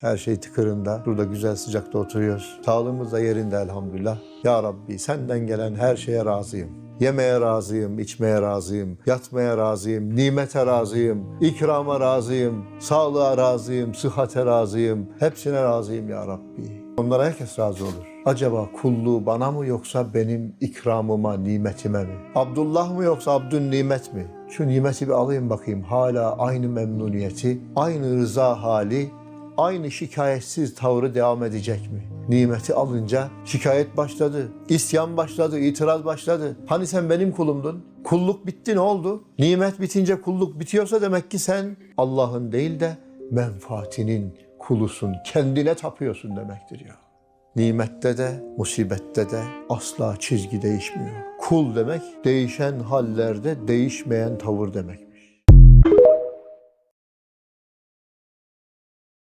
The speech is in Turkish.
Her şey tıkırında. Burada güzel sıcakta oturuyoruz. Sağlığımız da yerinde elhamdülillah. Ya Rabbi senden gelen her şeye razıyım. Yemeye razıyım, içmeye razıyım, yatmaya razıyım, nimete razıyım, ikrama razıyım, sağlığa razıyım, sıhhate razıyım. Hepsine razıyım ya Rabbi. Onlara herkes razı olur. Acaba kulluğu bana mı yoksa benim ikramıma, nimetime mi? Abdullah mı yoksa Abdün nimet mi? Şu nimeti bir alayım bakayım. Hala aynı memnuniyeti, aynı rıza hali, aynı şikayetsiz tavrı devam edecek mi? Nimeti alınca şikayet başladı, isyan başladı, itiraz başladı. Hani sen benim kulumdun? Kulluk bitti ne oldu? Nimet bitince kulluk bitiyorsa demek ki sen Allah'ın değil de menfaatinin kulusun, kendine tapıyorsun demektir ya. Nimette de, musibette de asla çizgi değişmiyor. Kul demek, değişen hallerde değişmeyen tavır demek.